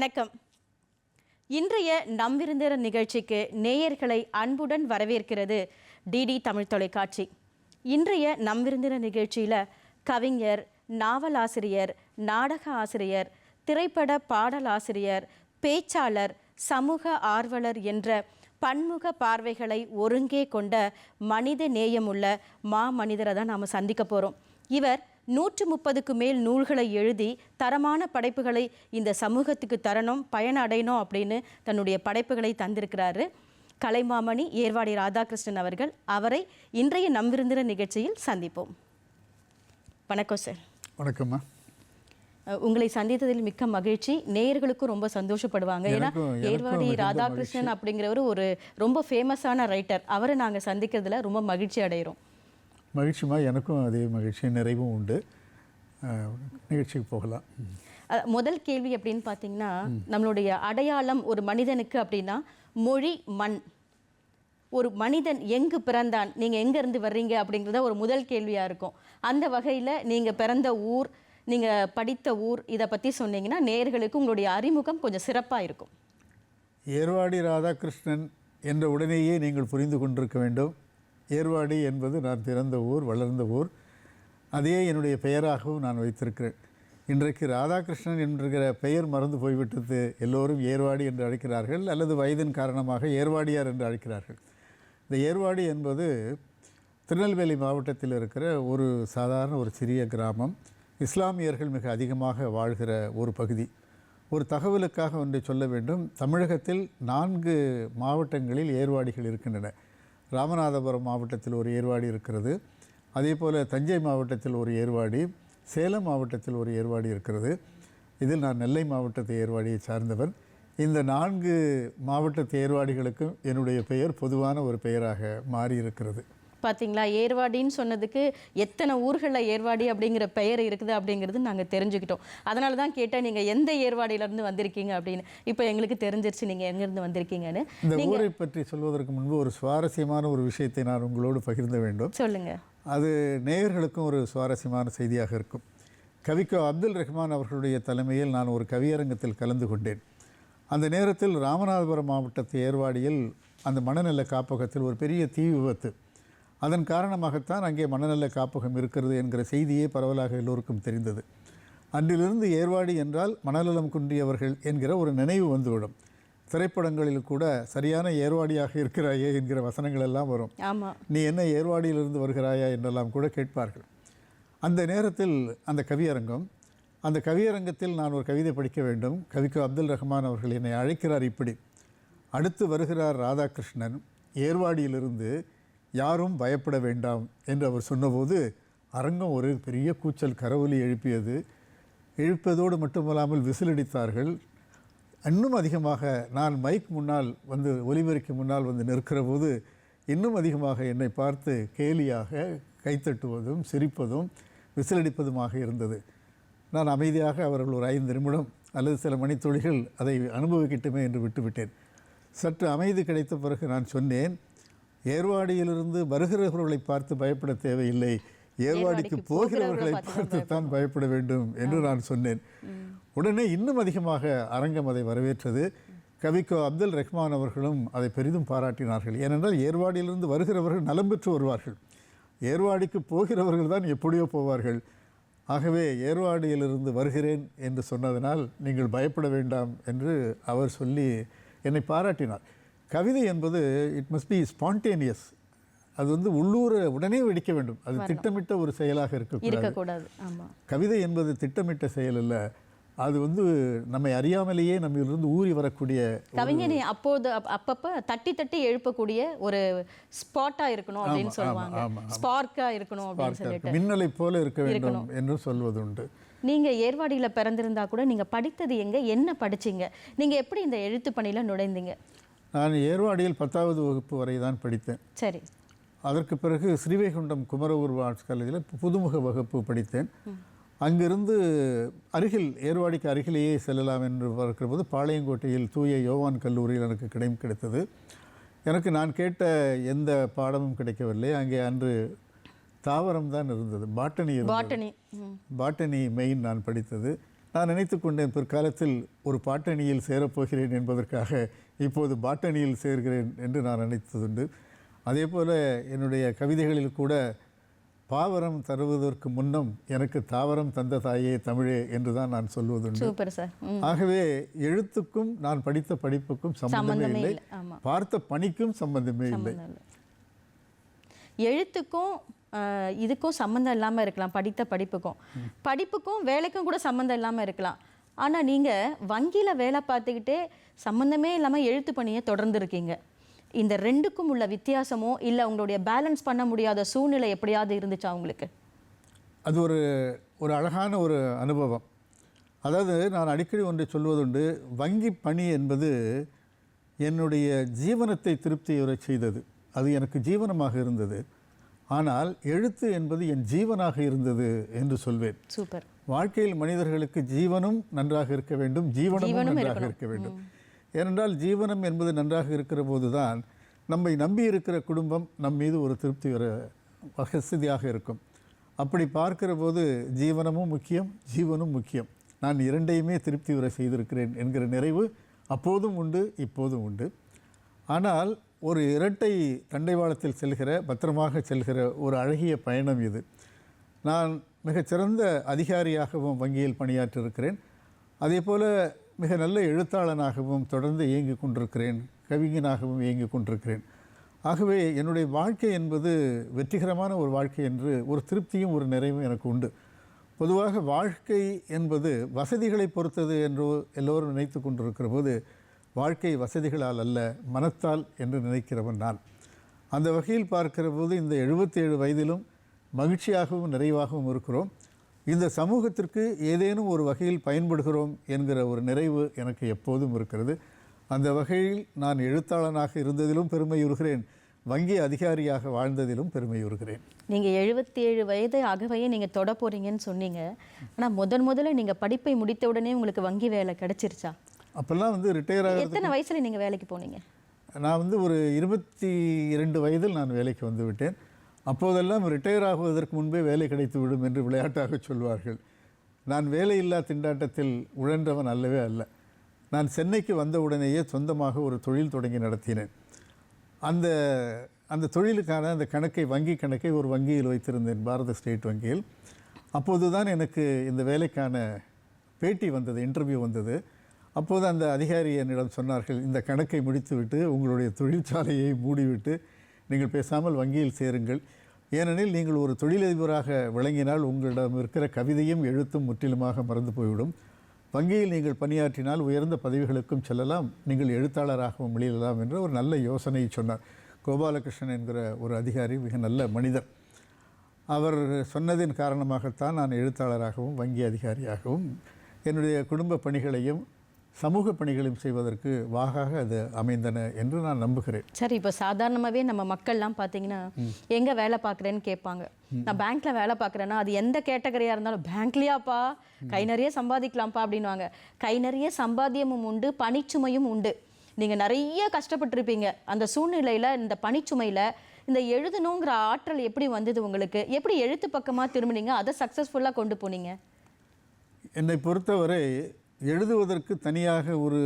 வணக்கம். இன்றைய நம் விருந்தினர் நிகழ்ச்சிக்கு நேயர்களை அன்புடன் வரவேற்கிறது டிடி தமிழ் தொலைக்காட்சி. இன்றைய நம் விருந்தினர் நிகழ்ச்சியில் கவிஞர் நாவலாசிரியர் நாடக ஆசிரியர் திரைப்பட பாடலாசிரியர் பேச்சாளர் சமூக ஆர்வலர் என்ற பன்முக பார்வைகளை ஒருங்கே கொண்ட மனித நேயமுள்ள மா மனிதரை தான் நாம் சந்திக்க போகிறோம் இவர் நூற்று முப்பதுக்கு மேல் நூல்களை எழுதி தரமான படைப்புகளை இந்த சமூகத்துக்கு தரணும் பயனடையணும் அப்படின்னு தன்னுடைய படைப்புகளை தந்திருக்கிறாரு. கலைமாமணி ஏர்வாடி ராதாகிருஷ்ணன் அவர்கள் அவரை இன்றைய நம்பிருந்திர நிகழ்ச்சியில் சந்திப்போம். வணக்கம் சார். வணக்கம்மா. உங்களை சந்தித்ததில் மிக்க மகிழ்ச்சி. நேயர்களுக்கும் ரொம்ப சந்தோஷப்படுவாங்க. ஏன்னா ஏர்வாடி ராதாகிருஷ்ணன் அப்படிங்கிறவர் ஒரு ரொம்ப ஃபேமஸான ரைட்டர் அவரை நாங்கள் சந்திக்கிறதுல ரொம்ப மகிழ்ச்சி அடைகிறோம் மகிழ்ச்சிமா எனக்கும் அதே மகிழ்ச்சி நிறைவும் உண்டு. நிகழ்ச்சிக்கு போகலாம். முதல் கேள்வி அப்படின்னு பார்த்தீங்கன்னா நம்மளுடைய அடையாளம் ஒரு மனிதனுக்கு அப்படின்னா மொழி மண். ஒரு மனிதன் எங்கு பிறந்தான் நீங்கள் எங்கேருந்து வர்றீங்க அப்படிங்கிறத ஒரு முதல் கேள்வியாக இருக்கும். அந்த வகையில் நீங்கள் பிறந்த ஊர் நீங்கள் படித்த ஊர் இதை பற்றி சொன்னீங்கன்னா நேயர்களுக்கு உங்களுடைய அறிமுகம் கொஞ்சம் சிறப்பாக இருக்கும். ஏர்வாடி ராதாகிருஷ்ணன் என்ற உடனேயே நீங்கள் புரிந்து கொண்டிருக்க வேண்டும். ஏர்வாடி என்பது நான் பிறந்த ஊர் வளர்ந்த ஊர். அதையே என்னுடைய பெயராகவும் நான் வைத்திருக்கிறேன். இன்றைக்கு ராதாகிருஷ்ணன் என்கிற பெயர் மறந்து போய்விட்டது எல்லோரும் ஏர்வாடி என்று அழைக்கிறார்கள் அல்லது வயதின் காரணமாக ஏர்வாடியார் என்று அழைக்கிறார்கள். இந்த ஏர்வாடி என்பது திருநெல்வேலி மாவட்டத்தில் இருக்கிற ஒரு சாதாரண ஒரு சிறிய கிராமம். இஸ்லாமியர்கள் மிக அதிகமாக வாழ்கிற ஒரு பகுதி. ஒரு தகவலுக்காக ஒன்றை சொல்ல வேண்டும். தமிழகத்தில் நான்கு மாவட்டங்களில் ஏர்வாடிகள் இருக்கின்றன. ராமநாதபுரம் மாவட்டத்தில் ஒரு ஏர்வாடி இருக்கிறது. அதே போல் தஞ்சை மாவட்டத்தில் ஒரு ஏர்வாடி சேலம் மாவட்டத்தில் ஒரு ஏர்வாடி இருக்கிறது. இதில் நான் நெல்லை மாவட்டத்து ஏர்வாடியை சார்ந்தவன். இந்த நான்கு மாவட்டத்து ஏர்வாடிகளுக்கும் என்னுடைய பெயர் பொதுவான ஒரு பெயராக மாறி இருக்கிறது பார்த்தீங்களா ஏர்வாடின்னு சொன்னதுக்கு எத்தனை ஊர்களில் ஏர்வாடி அப்படிங்கிற பெயர் இருக்குது அப்படிங்கிறது நாங்கள் தெரிஞ்சுக்கிட்டோம். அதனால தான் கேட்டேன் நீங்கள் எந்த ஏர்வாடியிலேருந்து வந்திருக்கீங்க அப்படின்னு. இப்போ எங்களுக்கு தெரிஞ்சிருச்சு நீங்கள் எங்கேருந்து வந்திருக்கீங்கன்னு. இந்த ஊரை பற்றி சொல்வதற்கு முன்பு ஒரு சுவாரஸ்யமான ஒரு விஷயத்தை நான் உங்களோடு பகிர்ந்த வேண்டும். சொல்லுங்கள் அது நேயர்களுக்கும் ஒரு சுவாரஸ்யமான செய்தியாக இருக்கும். கவிக்கோ அப்துல் ரஹ்மான் அவர்களுடைய தலைமையில் நான் ஒரு கவியரங்கத்தில் கலந்து கொண்டேன். அந்த நேரத்தில் ராமநாதபுரம் மாவட்டத்து ஏர்வாடியில் அந்த மனநல காப்பகத்தில் ஒரு பெரிய தீ விபத்து அதன் காரணமாகத்தான் அங்கே மனநல காப்பகம் இருக்கிறது என்கிற செய்தியே பரவலாக எல்லோருக்கும் தெரிந்தது. அன்றிலிருந்து ஏர்வாடி என்றால் மனநலம் குன்றியவர்கள் என்கிற ஒரு நினைவு வந்துவிடும். திரைப்படங்களில் கூட சரியான ஏர்வாடியாக இருக்கிறாயே என்கிற வசனங்கள் எல்லாம் வரும். நீ என்ன ஏர்வாடியிலிருந்து வருகிறாயா என்றெல்லாம் கூட கேட்பார்கள். அந்த நேரத்தில் அந்த கவியரங்கம் அந்த கவியரங்கத்தில் நான் ஒரு கவிதை படிக்க வேண்டும். கவிக்கு அப்துல் ரஹ்மான் அவர்கள் என்னை அழைக்கிறார் இப்படி. அடுத்து வருகிறார் ராதாகிருஷ்ணன். ஏர்வாடியிலிருந்து யாரும் பயப்பட வேண்டாம் என்று அவர் சொன்னபோது அரங்கம் ஒரு பெரிய கூச்சல் கரவொலி எழுப்பியது. எழுப்பதோடு மட்டுமல்லாமல் விசிலடித்தார்கள். இன்னும் அதிகமாக நான் மைக் முன்னால் வந்து ஒலிபெருக்கி முன்னால் வந்து நிற்கிற போது இன்னும் அதிகமாக என்னை பார்த்து கேலியாக கைத்தட்டுவதும் சிரிப்பதும் விசிலடிப்பதுமாக இருந்தது. நான் அமைதியாக அவர்கள் ஒரு ஐந்து நிமிடம் அல்லது சில மணித்துளிகள் அதை அனுபவிக்கட்டுமே என்று விட்டுவிட்டேன். சற்று அமைதி கிடைத்த பிறகு நான் சொன்னேன் ஏர்வாடியிலிருந்து வருகிறவர்களை பார்த்து பயப்பட தேவையில்லை. ஏர்வாடிக்கு போகிறவர்களை பார்த்து தான் பயப்பட வேண்டும் என்று நான் சொன்னேன். உடனே இன்னும் அதிகமாக அரங்கம் அதை வரவேற்றது. கவிக்கோ அப்துல் ரஹ்மான் அவர்களும் அதை பெரிதும் பாராட்டினார்கள். ஏனென்றால் ஏர்வாடியிலிருந்து வருகிறவர்கள் நலம் பெற்று வருவார்கள். ஏர்வாடிக்கு போகிறவர்கள் தான் எப்படியோ போவார்கள். ஆகவே ஏர்வாடியிலிருந்து வருகிறேன் என்று சொன்னதனால் நீங்கள் பயப்பட வேண்டாம் என்று அவர் சொல்லி என்னை பாராட்டினார். கவிதை என்பது இட் மஸ்ட் பி ஸ்பான்டேனியஸ் அது வந்து உள்ளூர உடனே வெடிக்க வேண்டும். அது திட்டமிட்ட ஒரு செயலாக இருக்கக்கூடாது. கவிதை என்பது திட்டமிட்ட செயல் அல்ல. அது வந்து நம்மை அறியாமலேயே நம்மிலிருந்து ஊறி வரக்கூடிய கவிஞனை அப்போது அப்- அப்பப்ப தட்டி தட்டி எழுப்பக்கூடிய ஒரு ஸ்பாட்டா இருக்கணும் அப்படின்னு சொல்லுவாங்க. ஆமா, ஸ்பார்க்கா இருக்கணும் அப்படின்னு சொல்லிட்டு. மின்னலை போல இருக்க வேண்டும் என்று சொல்வதுண்டு. நீங்க ஏர்வாடியில பிறந்திருந்தா கூட நீங்க படித்தது எங்க? என்ன படிச்சீங்க? நீங்க எப்படி இந்த எழுத்து பணியில நுழைந்தீங்க? நான் ஏர்வாடியில் பத்தாவது வகுப்பு வரை தான் படித்தேன். சரி. அதற்கு பிறகு ஸ்ரீவைகுண்டம் குமரகுரு ஆர்ட்ஸ் காலேஜில் புதுமுக வகுப்பு படித்தேன். அங்கிருந்து அருகில் ஏர்வாடிக்கு அருகிலேயே செல்லலாம் என்று பார்க்கிற போது பாளையங்கோட்டையில் தூய யோவான் கல்லூரியில் எனக்கு கிடைம் கிடைத்தது. எனக்கு நான் கேட்ட எந்த பாடமும் கிடைக்கவில்லை. அங்கே அன்று தாவரம் தான் இருந்தது. Botany botany. பாட்டனி மெயின் நான் படித்தது. நான் நினைத்து கொண்டேன் பிற்காலத்தில் ஒரு பாட்டணியில் சேரப்போகிறேன் என்பதற்காக இப்போது பாட்டணியில் சேர்கிறேன் என்று நான் நினைத்ததுண்டு. அதே போல் என்னுடைய கவிதைகளில் கூட பாவரம் தருவதற்கு முன்னம் எனக்கு தாவரம் தந்த தாயே தமிழே என்று தான் நான் சொல்வதுண்டு. Super sir. ம். ஆகவே எழுத்துக்கும் நான் படித்த படிப்புக்கும் சம்பந்தமே இல்லை. பார்த்த பணிக்கும் சம்பந்தமே இல்லை. எழுத்துக்கும் இதுக்கும் சம்மந்தம் இல்லாமல் இருக்கலாம் படித்த படிப்புக்கும். படிப்புக்கும் வேலைக்கும் கூட சம்மந்தம் இல்லாமல் இருக்கலாம். ஆனால் நீங்கள் வங்கியில் வேலை பார்த்துக்கிட்டே சம்மந்தமே இல்லாமல் எழுத்து பணியை தொடர்ந்து இருக்கீங்க இந்த ரெண்டுக்கும் உள்ள வித்தியாசமோ இல்லை உங்களுடைய பேலன்ஸ் பண்ண முடியாத சூழ்நிலை எப்படியாவது இருந்துச்சா உங்களுக்கு? அது ஒரு ஒரு அழகான ஒரு அனுபவம். அதாவது நான் அடிக்கடி ஒன்றை சொல்வதுண்டு வங்கி பணி என்பது என்னுடைய ஜீவனத்தை திருப்தியுறச் செய்தது. அது எனக்கு ஜீவனமாக இருந்தது. ஆனால் எழுத்து என்பது என் ஜீவனாக இருந்தது என்று சொல்வேன். சூப்பர். வாழ்க்கையில் மனிதர்களுக்கு ஜீவனும் நன்றாக இருக்க வேண்டும் ஜீவனமும் ஜீவனும் நன்றாக. இருக்க வேண்டும். ஏனென்றால் ஜீவனம் என்பது நன்றாக இருக்கிற போதுதான் நம்மை நம்பி இருக்கிற குடும்பம் நம் மீது ஒரு திருப்தி வர வசதியாக இருக்கும். அப்படி பார்க்கிற போது ஜீவனமும் முக்கியம் ஜீவனும் முக்கியம். நான் இரண்டையுமே திருப்தி வர செய்திருக்கிறேன் என்கிற நிறைவு அப்போதும் உண்டு இப்போதும் உண்டு. ஆனால் ஒரு இரட்டை தண்டைவாளத்தில் செல்கிற பத்திரமாக செல்கிற ஒரு அழகிய பயணம் இது. நான் மிகச்சிறந்த அதிகாரியாகவும் வங்கியில் பணியாற்றிருக்கிறேன். அதே போல் மிக நல்ல எழுத்தாளனாகவும் தொடர்ந்து இயங்கி கொண்டிருக்கிறேன். கவிஞனாகவும் இயங்கி கொண்டிருக்கிறேன். ஆகவே என்னுடைய வாழ்க்கை என்பது வெற்றிகரமான ஒரு வாழ்க்கை என்று ஒரு திருப்தியும் ஒரு நிறைவும் எனக்கு உண்டு. பொதுவாக வாழ்க்கை என்பது வசதிகளை பொறுத்தது என்று எல்லோரும் நினைத்து கொண்டிருக்கிற போது வாழ்க்கை வசதிகளால் அல்ல மனத்தால் என்று நினைக்கிறவன் நான். அந்த வகையில் பார்க்கிற போது இந்த 77 வயதிலும் மகிழ்ச்சியாகவும் நிறைவாகவும் இருக்கிறோம். இந்த சமூகத்திற்கு ஏதேனும் ஒரு வகையில் பயன்படுகிறோம் என்கிற ஒரு நிறைவு எனக்கு எப்போதும் இருக்கிறது. அந்த வகையில் நான் எழுத்தாளனாக இருந்ததிலும் பெருமையுறுகிறேன். வங்கி அதிகாரியாக வாழ்ந்ததிலும் பெருமையுறுகிறேன். நீங்கள் எழுபத்தி ஏழு வயது அகவையை நீங்கள் தொட போறீங்கன்னு சொன்னீங்க. ஆனால் முதன் முதல்ல நீங்கள் படிப்பை முடித்த உடனே உங்களுக்கு வங்கி வேலை கிடைச்சிருச்சா? அப்போல்லாம் வந்து ரிட்டையர் ஆக எத்தனை வயசுல நீங்கள் வேலைக்கு போனீங்க? நான் வந்து ஒரு இருபத்தி இரண்டு வயதில் நான் வேலைக்கு வந்து விட்டேன். அப்போதெல்லாம் ரிட்டையர் ஆகுவதற்கு முன்பே வேலை கிடைத்து விடும் என்று விளையாட்டாக சொல்வார்கள். நான் வேலையில்லா திண்டாட்டத்தில் உழன்றவன் அல்லவே அல்ல. நான் சென்னைக்கு வந்தவுடனேயே சொந்தமாக ஒரு தொழில் தொடங்கி நடத்தினேன். அந்த அந்த தொழிலுக்கான அந்த கணக்கை வங்கி கணக்கை ஒரு வங்கியில் வைத்திருந்தேன் பாரத ஸ்டேட் வங்கியில். அப்போது தான் எனக்கு இந்த வேலைக்கான பேட்டி வந்தது இன்டர்வியூ வந்தது. அப்போது அந்த அதிகாரி என்னிடம் சொன்னார்கள் இந்த கணக்கை முடித்துவிட்டு உங்களுடைய தொழிற்சாலையை மூடிவிட்டு நீங்கள் பேசாமல் வங்கியில் சேருங்கள். ஏனெனில் நீங்கள் ஒரு தொழிலதிபராக விளங்கினால் உங்களிடம் இருக்கிற கவிதையும் எழுத்தும் முற்றிலுமாக மறந்து போய்விடும். வங்கியில் நீங்கள் பணியாற்றினால் உயர்ந்த பதவிகளுக்கும் செல்லலாம். நீங்கள் எழுத்தாளராகவும் வெளியிடலாம் என்ற ஒரு நல்ல யோசனையை சொன்னார். கோபாலகிருஷ்ணன் என்கிற ஒரு அதிகாரி மிக நல்ல மனிதர். அவர் சொன்னதின் காரணமாகத்தான் நான் எழுத்தாளராகவும் வங்கி அதிகாரியாகவும் என்னுடைய குடும்ப பணிகளையும் சமூக பணிகளையும் செய்வதற்கு வாகாக அது அமைந்தன என்று நான் நம்புகிறேன். சரி இப்போ சாதாரணமாகவே நம்ம மக்கள்லாம் பார்த்தீங்கன்னா எங்கே வேலை பார்க்குறேன்னு கேட்பாங்க. நான் பேங்க்ல வேலை பார்க்குறேன்னா அது எந்த கேட்டகரியாக இருந்தாலும் பேங்க்லையாப்பா கை நிறைய சம்பாதிக்கலாம்ப்பா அப்படின்வாங்க கை நிறைய சம்பாத்தியமும் உண்டு பணிச்சுமையும் உண்டு. நீங்கள் நிறைய கஷ்டப்பட்டிருப்பீங்க. அந்த சூழ்நிலையில் இந்த பணிச்சுமையில் இந்த எழுதணுங்கிற ஆற்றல் எப்படி வந்தது உங்களுக்கு? எப்படி எழுத்து பக்கமாக திரும்பினீங்க? அதை சக்ஸஸ்ஃபுல்லாக கொண்டு போனீங்க? என்னை பொறுத்தவரை எழுதுவதற்கு தனியாக ஒரு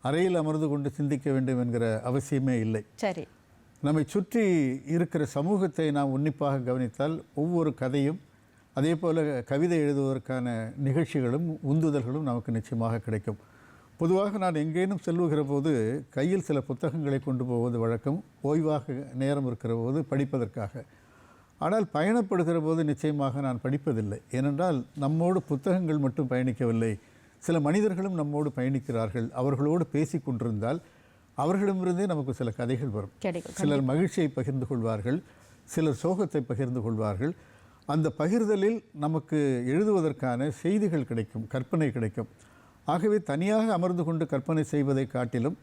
அறையில் அமர்ந்து கொண்டு சிந்திக்க வேண்டும் என்கிற அவசியமே இல்லை. சரி. நம்மை சுற்றி இருக்கிற சமூகத்தை நாம் உன்னிப்பாக கவனித்தால் ஒவ்வொரு கதையும் அதே போல் கவிதை எழுதுவதற்கான நிகழ்ச்சிகளும் உந்துதல்களும் நமக்கு நிச்சயமாக கிடைக்கும். பொதுவாக நான் எங்கேனும் செல்லுகிற போது கையில் சில புத்தகங்களை கொண்டு போவது வழக்கம் ஓய்வாக நேரம் இருக்கிற போது படிப்பதற்காக. ஆனால் பயணப்படுகிற போது நிச்சயமாக நான் படிப்பதில்லை. ஏனென்றால் நம்மோடு புத்தகங்கள் மட்டும் பயணிக்கவில்லை. சில மனிதர்களும் நம்மோடு பயணிக்கிறார்கள். அவர்களோடு பேசி கொண்டிருந்தால் அவர்களிடமிருந்தே நமக்கு சில கதைகள் வரும். சிலர் மகிழ்ச்சியை பகிர்ந்து கொள்வார்கள். சிலர் சோகத்தை பகிர்ந்து கொள்வார்கள். அந்த பகிர்தலில் நமக்கு எழுதுவதற்கான செய்திகள் கிடைக்கும் கற்பனை கிடைக்கும். ஆகவே தனியாக அமர்ந்து கொண்டு கற்பனை செய்வதை காட்டிலும்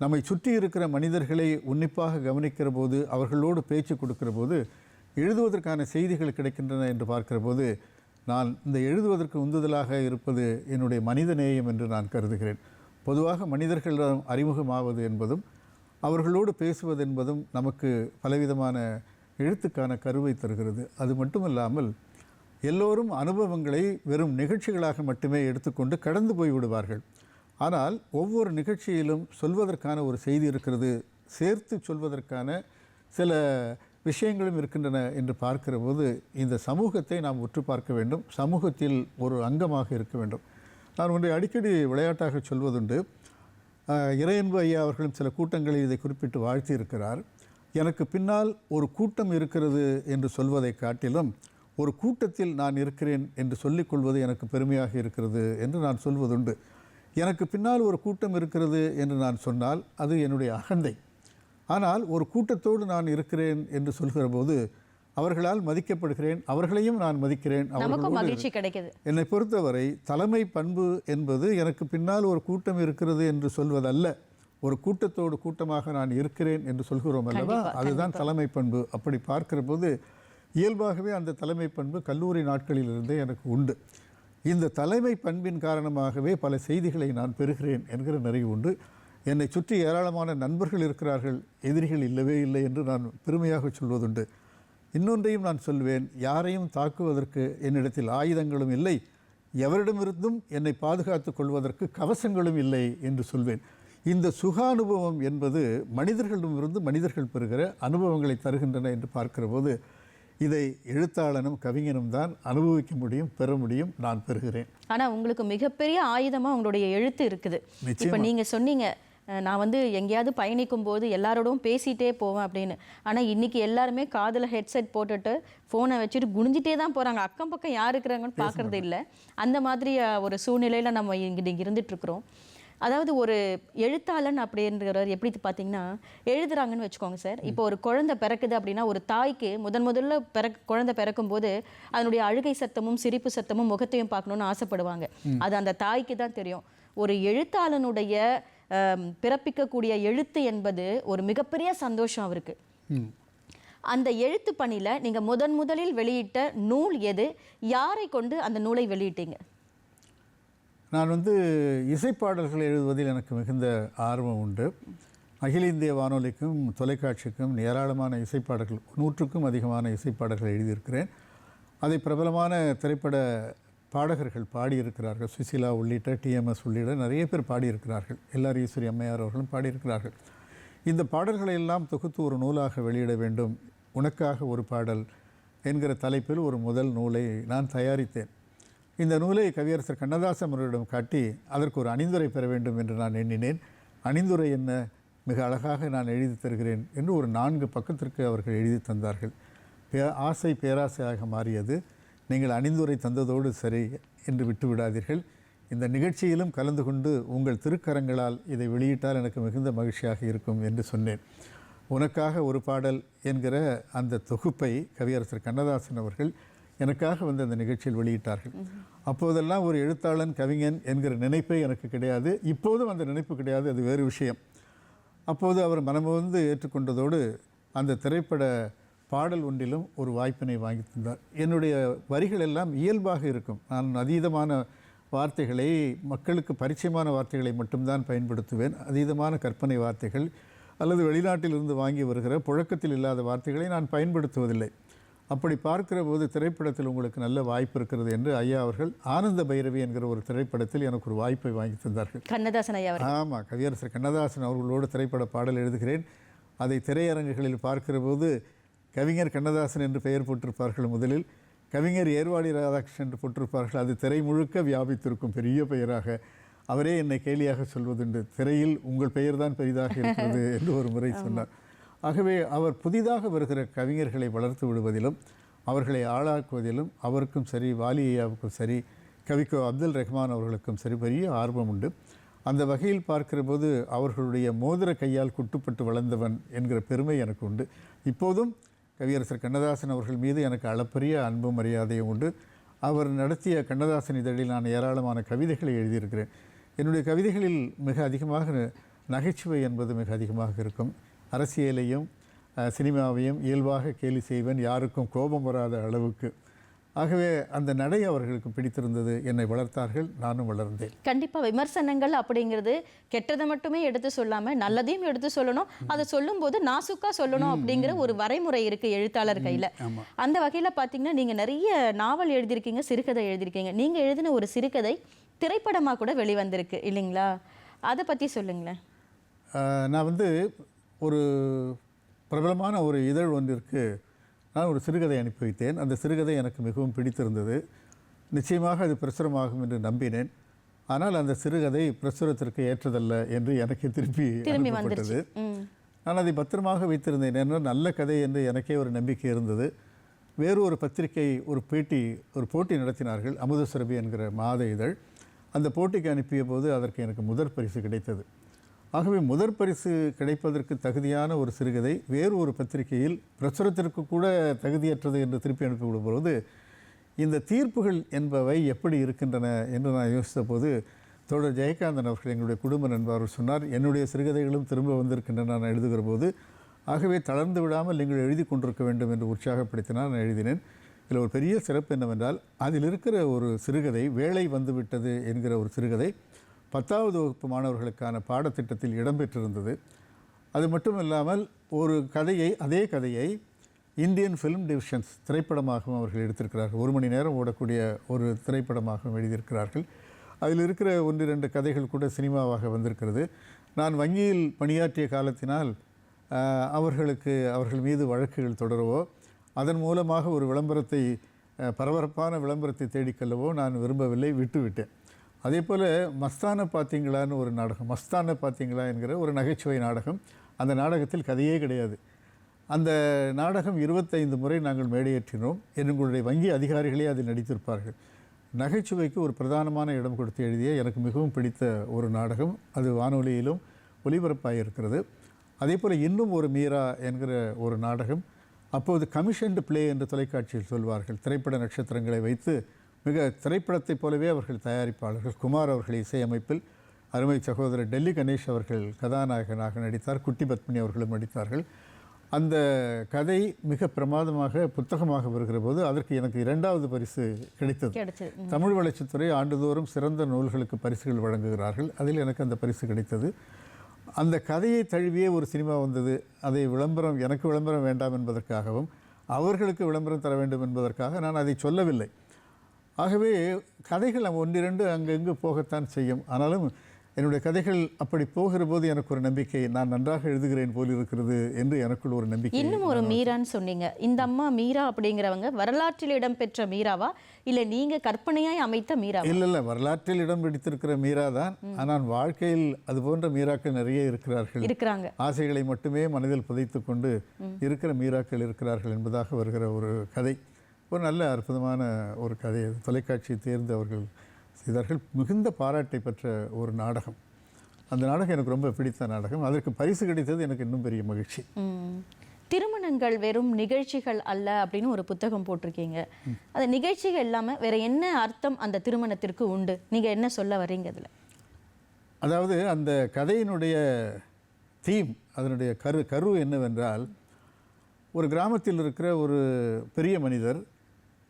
நம்மை சுற்றி இருக்கிற மனிதர்களை உன்னிப்பாக கவனிக்கிற போது அவர்களோடு பேச்சு கொடுக்கிற போது எழுதுவதற்கான செய்திகள் கிடைக்கின்றன என்று பார்க்கிற போது நான் இந்த எழுதுவதற்கு உந்துதலாக இருப்பது என்னுடைய மனித நேயம் என்று நான் கருதுகிறேன். பொதுவாக மனிதர்களிடம் அறிமுகமாவது என்பதும் அவர்களோடு பேசுவது என்பதும் நமக்கு பலவிதமான எழுத்துக்கான கருவை தருகிறது. அது மட்டுமல்லாமல் எல்லோரும் அனுபவங்களை வெறும் நிகழ்ச்சிகளாக மட்டுமே எடுத்துக்கொண்டு கடந்து போய் விடுவார்கள். ஆனால் ஒவ்வொரு நிகழ்ச்சியிலும் சொல்வதற்கான ஒரு செய்தி இருக்கிறது. சேர்த்து சொல்வதற்கான சில விஷயங்களும் இருக்கின்றன என்று பார்க்கிற போது இந்த சமூகத்தை நாம் உற்று பார்க்க வேண்டும். சமூகத்தில் ஒரு அங்கமாக இருக்க வேண்டும். நான் ஒன்றை அடிக்கடி விளையாட்டாக சொல்வதுண்டு. இறையன்பு ஐயா அவர்களும் சில கூட்டங்களில் இதை குறிப்பிட்டு வாழ்த்தி இருக்கிறார் எனக்கு பின்னால் ஒரு கூட்டம் இருக்கிறது என்று சொல்வதை காட்டிலும் ஒரு கூட்டத்தில் நான் இருக்கிறேன் என்று சொல்லிக் கொள்வது எனக்கு பெருமையாக இருக்கிறது என்று நான் சொல்வதுண்டு. எனக்கு பின்னால் ஒரு கூட்டம் இருக்கிறது என்று நான் சொன்னால் அது என்னுடைய அகந்தை. ஆனால் ஒரு கூட்டத்தோடு நான் இருக்கிறேன் என்று சொல்கிற போது அவர்களால் மதிக்கப்படுகிறேன் அவர்களையும் நான் மதிக்கிறேன் மகிழ்ச்சி கிடைக்குது. என்னை பொறுத்தவரை தலைமை பண்பு என்பது எனக்கு பின்னால் ஒரு கூட்டம் இருக்கிறது என்று சொல்வதல்ல ஒரு கூட்டத்தோடு கூட்டமாக நான் இருக்கிறேன் என்று சொல்கிறோம் அல்லவா? அதுதான் தலைமை பண்பு. அப்படி பார்க்கிற போது இயல்பாகவே அந்த தலைமை பண்பு கல்லூரி நாட்களிலிருந்தே எனக்கு உண்டு. இந்த தலைமை பண்பின் காரணமாகவே பல செய்திகளை நான் பெறுகிறேன் என்கிற நிறைவு உண்டு. என்னை சுற்றி ஏராளமான நண்பர்கள் இருக்கிறார்கள் எதிரிகள் இல்லவே இல்லை என்று நான் பெருமையாக சொல்வதுண்டு. இன்னொன்றையும் நான் சொல்வேன் யாரையும் தாக்குவதற்கு என்னிடத்தில் ஆயுதங்களும் இல்லை எவரிடமிருந்தும் என்னை பாதுகாத்துக் கொள்வதற்கு கவசங்களும் இல்லை என்று சொல்வேன். இந்த சுக அனுபவம் என்பது மனிதர்களிடமிருந்து மனிதர்கள் பெறுகிற அனுபவங்களை தருகின்றன என்று பார்க்கிற போது இதை எழுத்தாளனும் கவிஞனும் தான் அனுபவிக்க முடியும் பெற முடியும் நான் பெறுகிறேன். ஆனா உங்களுக்கு மிகப்பெரிய ஆயுதமா உங்களுடைய எழுத்து இருக்குது. இப்ப நிச்சயமா. நீங்க சொன்னீங்க நான் வந்து எங்கேயாவது பயணிக்கும் போது எல்லாரோடும் பேசிட்டே போவேன் அப்படின்னு. ஆனா இன்னைக்கு எல்லாருமே காதுல ஹெட்செட் போட்டுட்டு போனை வச்சுட்டு குனிஞ்சிட்டே தான் போறாங்க. அக்கம் பக்கம் யார் இருக்கிறாங்கன்னு பார்க்கறது இல்ல. அந்த மாதிரி ஒரு சூழ்நிலையில நம்ம இங்க இருக்கிறோம். அதாவது ஒரு எழுத்தாளன் அப்படின்றவர் எப்படி பார்த்தீங்கன்னா எழுதுறாங்கன்னு வச்சுக்கோங்க சார். இப்போ ஒரு குழந்தை பிறக்குது அப்படின்னா ஒரு தாய்க்கு முதன் முதல்ல பிறக் குழந்தை பிறக்கும் போது அதனுடைய அழுகை சத்தமும் சிரிப்பு சத்தமும் முகத்தையும் பார்க்கணும்னு ஆசைப்படுவாங்க. அது அந்த தாய்க்கு தான் தெரியும். ஒரு எழுத்தாளனுடைய பிறப்பிக்கக்கூடிய எழுத்து என்பது ஒரு மிகப்பெரிய சந்தோஷம் அவருக்கு. அந்த எழுத்து பணியில நீங்க முதன் முதலில் வெளியிட்ட நூல் எது? யாரை கொண்டு அந்த நூலை வெளியிட்டீங்க? நான் வந்து இசைப்பாடல்கள் எழுதுவதில் எனக்கு மிகுந்த ஆர்வம் உண்டு. அகில இந்திய வானொலிக்கும் தொலைக்காட்சிக்கும் ஏராளமான இசைப்பாடல்கள் நூற்றுக்கும் அதிகமான இசைப்பாடல்கள் எழுதியிருக்கிறேன். அதை பிரபலமான திரைப்பட பாடகர்கள் பாடியிருக்கிறார்கள். சுசிலா உள்ளிட்ட டிஎம்எஸ் உள்ளிட்ட நிறைய பேர் பாடியிருக்கிறார்கள். எல்லார் ஈஸ்வரி அம்மையார் அவர்களும் பாடியிருக்கிறார்கள். இந்த பாடல்களை எல்லாம் தொகுத்து ஒரு நூலாக வெளியிட வேண்டும். உனக்காக ஒரு பாடல் என்கிற தலைப்பில் ஒரு முதல் நூலை நான் தயாரித்தேன். இந்த நூலை கவியரசர் கண்ணதாசன் அவர்களிடம் காட்டி அதற்கு ஒரு அணிந்துரை பெற வேண்டும் என்று நான் எண்ணினேன். அணிந்துரை என்ன? மிக அழகாக நான் எழுதி தருகிறேன் என்று ஒரு நான்கு பக்கத்திற்கு அவர்கள் எழுதி தந்தார்கள். பே ஆசை பேராசையாக மாறியது. நீங்கள் அணிந்துரை தந்ததோடு சரி என்று விட்டு விடாதீர்கள் இந்த நிகழ்ச்சியிலும் கலந்து கொண்டு உங்கள் திருக்கரங்களால் இதை வெளியிட்டால் எனக்கு மிகுந்த மகிழ்ச்சியாக இருக்கும் என்று சொன்னேன். உனக்காக ஒரு பாடல் என்கிற அந்த தொகுப்பை கவியரசர் கண்ணதாசன் அவர்கள் எனக்காக வந்து அந்த நிகழ்ச்சியில் வெளியிட்டார்கள். அப்போதெல்லாம் ஒரு எழுத்தாளன் கவிஞன் என்கிற நினைப்பே எனக்கு கிடையாது. இப்போதும் அந்த நினைப்பு கிடையாது அது வேறு விஷயம். அப்போது அவர் மனமுவந்து ஏற்றுக்கொண்டதோடு அந்த திரைப்பட பாடல் ஒன்றிலும் ஒரு வாய்ப்பினை வாங்கி தந்தார் என்னுடைய வரிகள் எல்லாம் இயல்பாக இருக்கும். நான் அதீதமான வார்த்தைகளை மக்களுக்கு பரிச்சயமான வார்த்தைகளை மட்டும்தான் பயன்படுத்துவேன். அதீதமான கற்பனை வார்த்தைகள் அல்லது வெளிநாட்டிலிருந்து வாங்கி வருகிற புழக்கத்தில் இல்லாத வார்த்தைகளை நான் பயன்படுத்துவதில்லை. அப்படி பார்க்கிற போது திரைப்படத்தில் உங்களுக்கு நல்ல வாய்ப்பு இருக்கிறது என்று ஐயா அவர்கள் ஆனந்த பைரவி என்கிற ஒரு திரைப்படத்தில் எனக்கு ஒரு வாய்ப்பை வாங்கி தந்தார்கள் கண்ணதாசன் ஐயா ஆமாம் கவியரசர் கண்ணதாசன் அவர்களோடு திரைப்பட பாடல் எழுதுகிறேன். அதை திரையரங்குகளில் பார்க்கிற போது கவிஞர் கண்ணதாசன் என்று பெயர் போட்டிருப்பார்கள் முதலில். கவிஞர் ஏர்வாடி ராதாகிருஷ்ணன் என்று போட்டிருப்பார்கள். அது திரை முழுக்க வியாபித்திருக்கும் பெரிய பெயராக. அவரே என்னை கேலியாக சொல்வதுண்டு. திரையில் உங்கள் பெயர்தான் பெரிதாக இருக்கிறது என்று ஒரு முறை சொன்னார். ஆகவே அவர் புதிதாக வருகிற கவிஞர்களை வளர்த்து விடுவதிலும் அவர்களை ஆளாக்குவதிலும் அவருக்கும் சரி வாலி ஐயாவுக்கும் சரி கவிக்கோ அப்துல் ரஹ்மான் அவர்களுக்கும் சரி பெரிய ஆர்வம் உண்டு அந்த வகையில் பார்க்கிற போது அவர்களுடைய மோதிர கையால் குட்டுப்பட்டு வளர்ந்தவன் என்கிற பெருமை எனக்கு உண்டு. இப்போதும் கவியரசர் கண்ணதாசன் அவர்கள் மீது எனக்கு அளப்பரிய அன்பும் மரியாதையும் உண்டு. அவர் நடத்திய கண்ணதாசன் இதழில் நான் ஏராளமான கவிதைகளை எழுதியிருக்கிறேன். என்னுடைய கவிதைகளில் மிக அதிகமாக நகைச்சுவை என்பது மிக அதிகமாக இருக்கும். அரசியலையும் சினிமாவையும் இயல்பாக கேலி செய்வன். யாருக்கும் கோபம் வராத அளவுக்கு. ஆகவே அந்த நடை அவர்களுக்கு பிடித்திருந்தது. என்னை வளர்த்தார்கள் நானும் வளர்ந்தேன். கண்டிப்பா விமர்சனங்கள் அப்படிங்கிறது கெட்டதை மட்டுமே எடுத்து சொல்லாம நல்லதையும் எடுத்து சொல்லணும். அதை சொல்லும்போது நாசுக்கா சொல்லணும் அப்படிங்கிற ஒரு வரைமுறை இருக்கு எழுத்தாளர் கையில. அந்த வகையில பாத்தீங்கன்னா நீங்க நிறைய நாவல் எழுதியிருக்கீங்க சிறுகதை எழுதியிருக்கீங்க. நீங்க எழுதின ஒரு சிறுகதை திரைப்படமா கூட வெளிவந்திருக்கு இல்லைங்களா? அதை பத்தி சொல்லுங்களேன். நான் வந்து ஒரு பிரபலமான ஒரு இதழ் ஒன்றிற்கு நான் ஒரு சிறுகதை அனுப்பி வைத்தேன். அந்த சிறுகதை எனக்கு மிகவும் பிடித்திருந்தது. நிச்சயமாக அது பிரசுரமாகும் என்று நம்பினேன். ஆனால் அந்த சிறுகதை பிரசுரத்திற்கு ஏற்றதல்ல என்று எனக்கு திருப்பி அனுப்பப்பட்டது. நான் அதை பத்திரமாக வைத்திருந்தேன். ஏன்னா நல்ல கதை என்று எனக்கே ஒரு நம்பிக்கை இருந்தது. வேறு ஒரு பத்திரிகை ஒரு பேட்டி ஒரு போட்டி நடத்தினார்கள் அமுதசுரபி என்கிற மாத இதழ். அந்த போட்டிக்கு அனுப்பிய போது அதற்கு எனக்கு முதற் பரிசு கிடைத்தது. ஆகவே முதற் பரிசு கிடைப்பதற்கு தகுதியான ஒரு சிறுகதை வேறு ஒரு பத்திரிகையில் பிரசுரத்திற்கு கூட தகுதியற்றது என்று திருப்பி அனுப்பிவிடும் பொழுது இந்த தீர்ப்புகள் என்பவை எப்படி இருக்கின்றன என்று நான் யோசித்த போது தோழர் ஜெயகாந்தன் அவர்கள் எங்களுடைய குடும்ப நண்பர் அவர் சொன்னார் என்னுடைய சிறுகதைகளும் திரும்ப வந்திருக்கின்றன நான் எழுதுகிற போது ஆகவே தளர்ந்து விடாமல் நீங்கள் எழுதி கொண்டிருக்க வேண்டும் என்று உற்சாகப்படுத்தினால் நான் எழுதினேன். இதில் ஒரு பெரிய சிறப்பு என்னவென்றால் அதில் இருக்கிற ஒரு சிறுகதை வேலை வந்துவிட்டது என்கிற ஒரு சிறுகதை பத்தாவது வகுப்பு மாணவர்களுக்கான பாடத்திட்டத்தில் இடம்பெற்றிருந்தது. அது மட்டும் இல்லாமல் ஒரு கதையை அதே கதையை இந்தியன் ஃபிலிம் டிவிஷன்ஸ் திரைப்படமாகவும் அவர்கள் எடுத்திருக்கிறார்கள். ஒரு மணி நேரம் ஓடக்கூடிய ஒரு திரைப்படமாகவும் எழுதியிருக்கிறார்கள். அதில் இருக்கிற ஒன்று இரண்டு கதைகள் கூட சினிமாவாக வந்திருக்கிறது. நான் வங்கியில் பணியாற்றிய காலத்தினால் அவர்களுக்கு அவர்கள் மீது வழக்குகள் தொடரவோ அதன் மூலமாக ஒரு விளம்பரத்தை பரபரப்பான விளம்பரத்தை தேடிக்கொள்ளவோ நான் விரும்பவில்லை. விட்டுவிட்டேன். அதே போல் மஸ்தான பார்த்தீங்களான்னு ஒரு நாடகம் மஸ்தான பார்த்தீங்களா என்கிற ஒரு நகைச்சுவை நாடகம். அந்த நாடகத்தில் கதையே கிடையாது. அந்த நாடகம் இருபத்தைந்து முறை நாங்கள் மேடையேற்றினோம். எங்களுடைய வங்கி அதிகாரிகளே அதில் நடித்திருப்பார்கள். நகைச்சுவைக்கு ஒரு பிரதானமான இடம் கொடுத்து எழுதிய எனக்கு மிகவும் பிடித்த ஒரு நாடகம். அது வானொலியிலும் ஒலிபரப்பாக இருக்கிறது அதே போல் இன்னும் ஒரு மீரா என்கிற ஒரு நாடகம். அப்போது கமிஷன்டு பிளே என்று தொலைக்காட்சியில் சொல்வார்கள். திரைப்பட நட்சத்திரங்களை வைத்து மிக திரைப்படத்தைப் போலவே அவர்கள் தயாரிப்பாளர்கள். குமார் அவர்கள் இசையமைப்பில் அருமை சகோதரர் டெல்லி கணேஷ் அவர்கள் கதாநாயகனாக நடித்தார். குட்டி பத்மினி அவர்களும் நடித்தார்கள். அந்த கதை மிக பிரமாதமாக புத்தகமாக வருகிற போது அதற்கு எனக்கு இரண்டாவது பரிசு கிடைத்தது. தமிழ் வளர்ச்சித்துறை ஆண்டுதோறும் சிறந்த நூல்களுக்கு பரிசுகள் வழங்குகிறார்கள். அதில் எனக்கு அந்த பரிசு கிடைத்தது. அந்த கதையை தழுவியே ஒரு சினிமா வந்தது. அதை விளம்பரம் எனக்கு விளம்பரம் வேண்டாம் என்பதற்காகவும் அவர்களுக்கு விளம்பரம் தர வேண்டும் என்பதற்காக நான் அதை சொல்லவில்லை. ஆகவே கதைகள் ஒன்றிரண்டு அங்கங்கு போகத்தான் செய்யும். ஆனாலும் என்னுடைய கதைகள் அப்படி போகிற போது எனக்கு ஒரு நம்பிக்கை நான் நன்றாக எழுதுகிறேன் போல் இருக்கிறது என்று எனக்குள் ஒரு நம்பிக்கை. இன்னும் ஒரு மீரான்னு சொன்னீங்க. இந்த அம்மா மீரா அப்படிங்கிறவங்க வரலாற்றில் இடம்பெற்ற மீராவா? இல்ல நீங்க கற்பனையாய் அமைத்த மீராவா? இல்லை இல்லை வரலாற்றில் இடம் பிடித்திருக்கிற மீரா தான் ஆனால் வாழ்க்கையில் அது போன்ற மீராக்கள் நிறைய இருக்கிறார்கள். இருக்கிறாங்க. ஆசைகளை மட்டுமே மனதில் புதைத்து கொண்டு இருக்கிற மீராக்கள் இருக்கிறார்கள் என்பதாக வருகிற ஒரு கதை. ஒரு நல்ல அற்புதமான ஒரு கதை தொலைக்காட்சியை தேர்ந்து அவர்கள் செய்தார்கள். மிகுந்த பாராட்டை பெற்ற ஒரு நாடகம். அந்த நாடகம் எனக்கு ரொம்ப பிடித்த நாடகம். அதற்கு பரிசு கிடைத்தது எனக்கு இன்னும் பெரிய மகிழ்ச்சி. திருமணங்கள் வெறும் நிகழ்ச்சிகள் அல்ல அப்படின்னு ஒரு புத்தகம் போட்டிருக்கீங்க. அந்த நிகழ்ச்சிகள் இல்லாம வேற என்ன அர்த்தம் அந்த திருமணத்திற்கு உண்டு? நீங்க என்ன சொல்ல வர்றீங்க அதுல? அதாவது அந்த கதையினுடைய தீம் அதனுடைய கரு கரு என்னவென்றால் ஒரு கிராமத்தில் இருக்கிற ஒரு பெரிய மனிதர்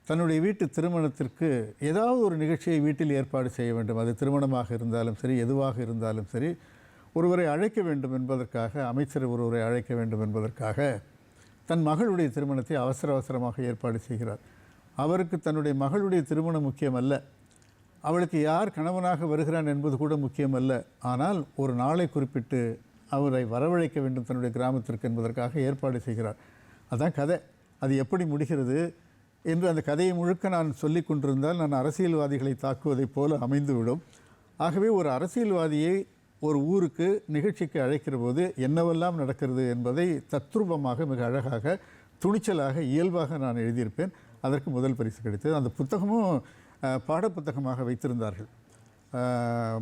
தன்னுடைய வீட்டு திருமணத்திற்கு ஏதாவது ஒரு நிகழ்ச்சியை வீட்டில் ஏற்பாடு செய்ய வேண்டும். அது திருமணமாக இருந்தாலும் சரி எதுவாக இருந்தாலும் சரி ஒருவரை அழைக்க வேண்டும் என்பதற்காக அமைச்சர் ஒருவரை அழைக்க வேண்டும் என்பதற்காக தன் மகளுடைய திருமணத்தை அவசர அவசரமாக ஏற்பாடு செய்கிறார். அவருக்கு தன்னுடைய மகளுடைய திருமணம் முக்கியமல்ல. அவளுக்கு யார் கணவனாக வருகிறான் என்பது கூட முக்கியமல்ல. ஆனால் ஒரு நாளை குறிப்பிட்டு அவரை வரவழைக்க வேண்டும் தன்னுடைய கிராமத்திற்கு என்பதற்காக ஏற்பாடு செய்கிறார். அதான் கதை. அது எப்படி முடிகிறது? என்று அந்த கதையை முழுக்க நான் சொல்லிக் கொண்டிருந்தால் நான் அரசியல்வாதிகளை தாக்குவதைப் போல அமைந்துவிடும். ஆகவே ஒரு அரசியல்வாதியை ஒரு ஊருக்கு நிகழ்ச்சிக்கு அழைக்கிற போது என்னவெல்லாம் நடக்கிறது என்பதை தத்ரூபமாக மிக அழகாக துணிச்சலாக இயல்பாக நான் எழுதியிருப்பேன். அதற்கு முதல் பரிசு கிடைத்தது. அந்த புத்தகமும் பாடப்புத்தகமாக வைத்திருந்தார்கள்.